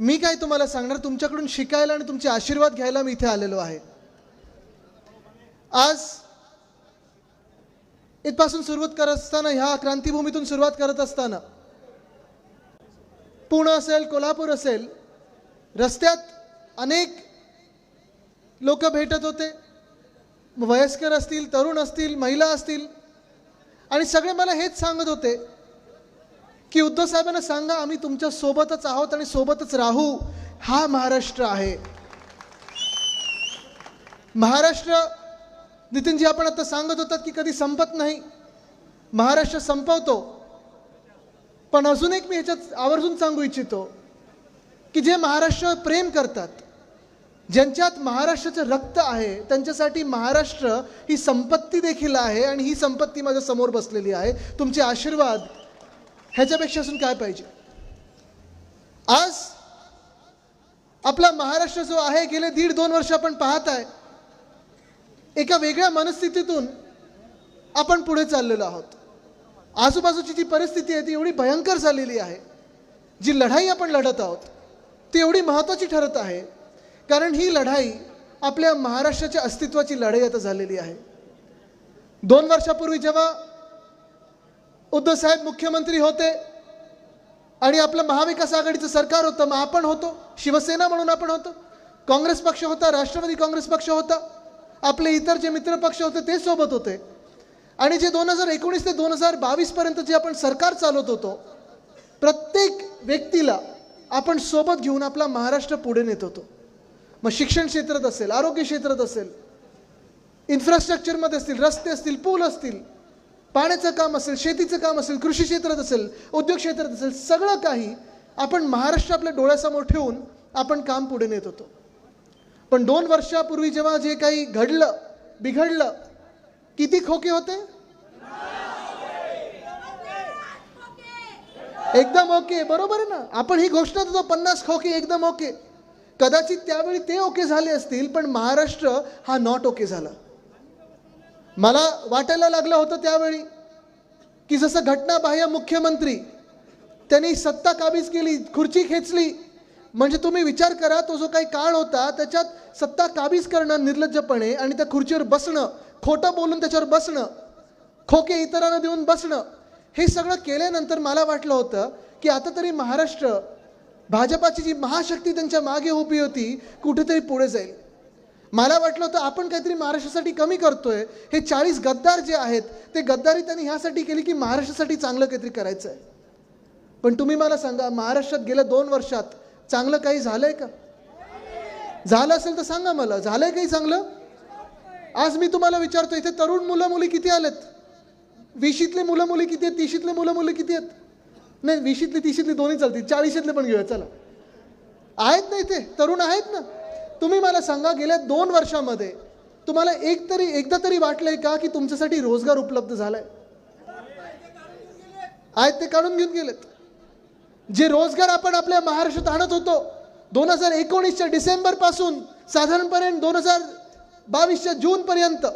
मी काय तुम्हाला सांगणार? तुमच्याकडून शिकायला आणि तुमचे आशीर्वाद घ्यायला मी इथे आलेलो आहे. आज इथपासून सुरुवात करत असताना ह्या क्रांतीभूमीतून सुरुवात करत असताना पुणे असेल कोल्हापूर असेल रस्त्यात अनेक लोक भेटत होते. वयस्कर असतील तरुण असतील महिला असतील. आणि सगळे मला हेच सांगत होते की उद्धव साहेबांना सांगा आम्ही तुमच्या सोबतच आहोत आणि सोबतच राहू. हा महाराष्ट्र आहे. महाराष्ट्र नितीनजी आपण आता सांगत होतात की कधी संपत नाही. महाराष्ट्र संपवतो. पण अजून एक मी ह्याच्यात आवर्जून सांगू इच्छितो की जे महाराष्ट्र प्रेम करतात ज्यांच्यात महाराष्ट्राचं रक्त आहे त्यांच्यासाठी महाराष्ट्र ही संपत्ती देखील आहे आणि ही संपत्ती माझ्यासमोर बसलेली आहे. तुमचे आशीर्वाद ह्याच्यापेक्षा असून काय पाहिजे? आज आपला महाराष्ट्र जो आहे गेले दीड दोन वर्ष आपण पाहत आहे एका वेगळ्या मनस्थितीतून आपण पुढे चाललेलो आहोत. आजूबाजूची जी परिस्थिती आहे ती एवढी भयंकर झालेली आहे. जी लढाई आपण लढत आहोत ती एवढी महत्त्वाची ठरत आहे. कारण ही लढाई आपल्या महाराष्ट्राच्या अस्तित्वाची लढाई आता झालेली आहे. दोन वर्षापूर्वी जेव्हा उद्धव साहेब मुख्यमंत्री होते आणि आपलं महाविकास आघाडीचं सरकार होतं मग आपण होतो. शिवसेना म्हणून आपण होतो. काँग्रेस पक्ष होता राष्ट्रवादी काँग्रेस पक्ष होता. आपले इतर जे मित्र पक्ष होते ते सोबत होते. आणि जे दोन हजार एकोणीस ते दोन हजार बावीसपर्यंत जे आपण सरकार चालवत होतो प्रत्येक व्यक्तीला आपण सोबत घेऊन आपला महाराष्ट्र पुढे नेत होतो. मग शिक्षण क्षेत्रात असेल आरोग्य क्षेत्रात असेल इन्फ्रास्ट्रक्चरमध्ये असतील रस्ते असतील पूल असतील पाण्याचं काम असेल शेतीचं काम असेल कृषी क्षेत्रात असेल उद्योग क्षेत्रात असेल सगळं काही आपण महाराष्ट्र आपल्या डोळ्यासमोर ठेवून आपण काम पुढे नेत होतो. पण दोन वर्षापूर्वी जेव्हा जे काही घडलं बिघडलं किती खोके होते? एकदम ओके बरोबर आहे ना? आपण ही घोषणा देतो पन्नास खोके एकदम ओके. कदाचित त्यावेळी ते ओके झाले असतील पण महाराष्ट्र हा नॉट ओके झाला. मला वाटायला लागलं होतं त्यावेळी की जसं घटनाबाह्य मुख्यमंत्री त्यांनी सत्ता काबीज केली खुर्ची खेचली म्हणजे तुम्ही विचार करा तो जो काही काळ होता त्याच्यात सत्ता काबीज करणं निर्लज्जपणे आणि त्या खुर्चीवर बसणं खोटं बोलून त्याच्यावर बसणं खोके इतरांना देऊन बसणं हे सगळं केल्यानंतर मला वाटलं होतं की आता तरी महाराष्ट्र भाजपाची जी महाशक्ती त्यांच्या मागे उभी होती कुठेतरी पुढे जाईल. मला वाटलं होतं आपण काहीतरी महाराष्ट्रासाठी कमी करतोय. हे चाळीस गद्दार जे आहेत ते गद्दारी त्यांनी ह्यासाठी केली की महाराष्ट्रासाठी चांगलं काहीतरी करायचं आहे पण तुम्ही मला सांगा महाराष्ट्रात गेल्या दोन वर्षात चांगलं काही झालंय का? झालं असेल तर सांगा मला झालंय काही चांगलं? आज मी तुम्हाला विचारतो इथे तरुण मुलं मुली किती आलेत? विशीतले मुलं मुली किती आहेत? तीशीतले मुलं मुली किती आहेत? नाही विशीतले तिशीतली दोन्ही चालतील. चाळीशीतले पण घेऊया चला. आहेत ना इथे? तरुण आहेत ना? तुम्ही मला सांगा गेल्या दोन वर्षामध्ये तुम्हाला एक तरी एकदा तरी वाटलंय का की तुमच्यासाठी रोजगार उपलब्ध झालाय? आहेत ते काढून घेऊन गेलेत. जे रोजगार आपण आपल्या महाराष्ट्रात आणत होतो दोन हजार एकोणीसच्या डिसेंबरपासून साधारणपणे दोन हजार बावीसच्या जून पर्यंत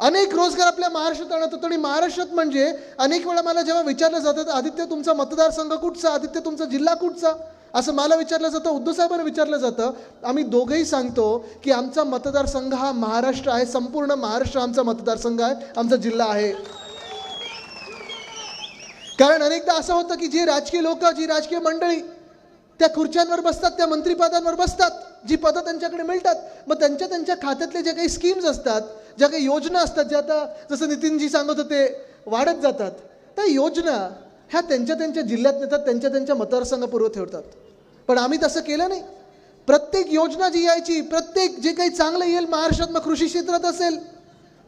अनेक रोजगार आपल्या महाराष्ट्रात आणत होतो आणि महाराष्ट्रात म्हणजे अनेक वेळा मला जेव्हा विचारलं जातं आदित्य तुमचा मतदारसंघ कुठचा आदित्य तुमचा जिल्हा कुठचा? असं मला विचारलं जातं उद्धव साहेबांना विचारलं जातं. आम्ही दोघंही सांगतो की आमचा मतदारसंघ हा महाराष्ट्र आहे संपूर्ण महाराष्ट्र आमचा मतदारसंघ आहे आमचा जिल्हा आहे. कारण अनेकदा असं होतं की जी राजकीय लोक जी राजकीय मंडळी त्या खुर्च्यांवर बसतात त्या मंत्रिपदांवर बसतात जी पदं त्यांच्याकडे मिळतात मग त्यांच्या त्यांच्या खात्यातले ज्या काही स्कीम्स असतात ज्या काही योजना असतात ज्या आता जसं नितीनजी सांगत होते वाढत जातात. त्या योजना ह्या त्यांच्या त्यांच्या जिल्ह्यात नेतात त्यांच्या त्यांच्या मतदारसंघापूर्व ठेवतात. पण आम्ही तसं केलं नाही. प्रत्येक योजना जी यायची प्रत्येक जे काही चांगलं येईल महाराष्ट्रात मग कृषी क्षेत्रात असेल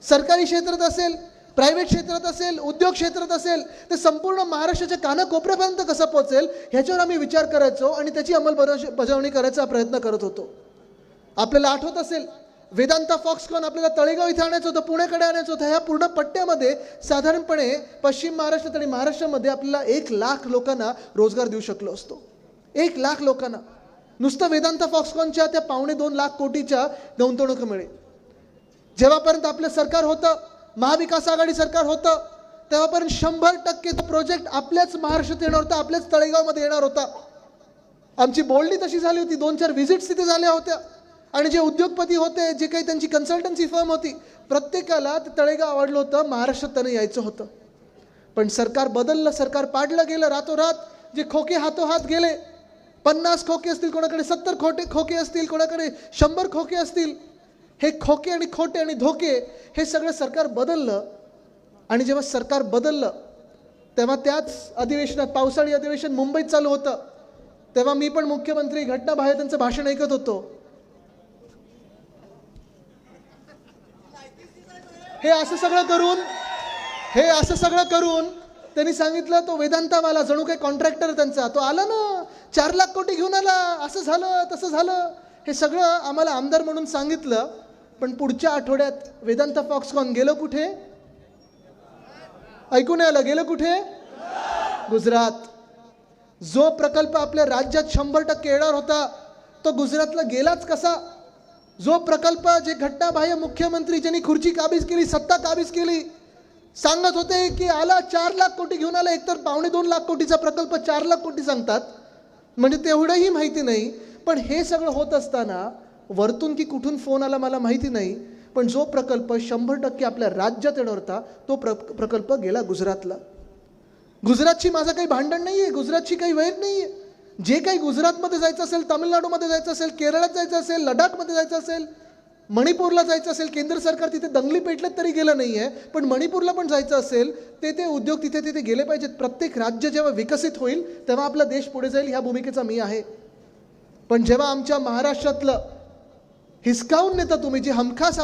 सरकारी क्षेत्रात असेल प्रायव्हेट क्षेत्रात असेल उद्योग क्षेत्रात असेल ते संपूर्ण महाराष्ट्राच्या कानाकोपऱ्यापर्यंत कसं पोहोचेल ह्याच्यावर आम्ही विचार करायचो आणि त्याची अंमलबजावणी बजावणी करायचा प्रयत्न करत होतो. आपल्याला आठवत असेल वेदांता फॉक्सकॉन आपल्याला तळेगाव इथे आणायचं होतं पुण्याकडे आणायचं होतं ह्या पूर्ण पट्ट्यामध्ये साधारणपणे पश्चिम महाराष्ट्रात आणि महाराष्ट्रामध्ये आपल्याला एक लाख लोकांना रोजगार देऊ शकलो असतो. एक लाख लोकांना. नुसतं वेदांत फॉक्सकॉनच्या त्या पावणे दोन लाख कोटीच्या गुंतवणुकीमुळे जेव्हापर्यंत आपलं सरकार होतं महाविकास आघाडी सरकार होतं तेव्हापर्यंत शंभर टक्के तो प्रोजेक्ट आपल्याच महाराष्ट्रात येणार होता आपल्याच तळेगावमध्ये येणार होता. आमची बोलणी तशी झाली होती दोन चार व्हिजिट्स तिथे झाल्या होत्या. आणि जे उद्योगपती होते जे काही त्यांची कन्सल्टन्सी फर्म होती प्रत्येकाला ते तळेगाव आवडलं होतं महाराष्ट्रात त्यांना यायचं होतं. पण सरकार बदललं सरकार पाडलं गेलं रातोरात जे खोके हातोहात गेले पन्नास खोके असतील कोणाकडे सत्तर खोटे खोके असतील कोणाकडे शंभर खोके असतील हे खोके आणि खोटे आणि धोके हे सगळं सरकार बदललं. आणि जेव्हा सरकार बदललं तेव्हा त्याच अधिवेशनात पावसाळी अधिवेशन मुंबईत चालू होतं. तेव्हा मी पण मुख्यमंत्री घटनाबाहेर त्यांचं भाषण ऐकत होतो. हे असं सगळं करून हे असं सगळं करून त्यांनी सांगितलं तो वेदांतावाला जणू काही कॉन्ट्रॅक्टर त्यांचा तो आला ना. चार लाख कोटी घेऊन आला असं झालं तसं झालं. हे सगळं आम्हाला आमदार म्हणून सांगितलं पण पुढच्या आठवड्यात वेदांत फॉक्सकॉन गेलं कुठे? ऐकून आलं गेलं कुठे? गुजरात. जो प्रकल्प आपल्या राज्यात शंभर टक्के येणार होता तो गुजरातला गेलाच कसा? जो प्रकल्प जे घटनाबाह्य मुख्यमंत्री ज्यांनी खुर्ची काबीज केली सत्ता काबीज केली सांगत होते की आला चार लाख कोटी घेऊन आला एकतर पावणे दोन लाख कोटीचा प्रकल्प चार लाख कोटी सांगतात. म्हणजे तेवढंही माहिती नाही. पण हे सगळं होत असताना वरतून की कुठून फोन आला मला माहिती नाही. पण जो प्रकल्प शंभर टक्के आपल्या राज्यात येणार होता तो प्र प्रकल्प गेला गुजरातला. गुजरातची माझं काही भांडण नाही आहे गुजरातची काही वैर नाही आहे जे काही गुजरातमध्ये जायचं असेल तामिळनाडूमध्ये जायचं असेल केरळात जायचं असेल लडाखमध्ये जायचं असेल मणिपूरला जायचं असेल केंद्र सरकार तिथे दंगली पेटल्यात तरी गेलं नाही आहे पण मणिपूरला पण जायचं असेल ते ते उद्योग तिथे तिथे गेले पाहिजेत. प्रत्येक राज्य जेव्हा विकसित होईल तेव्हा आपला देश पुढे जाईल ह्या भूमिकेचा मी आहे. पण जेव्हा आमच्या महाराष्ट्रातलं हिसकावून नेता तुम्ही जे हमखास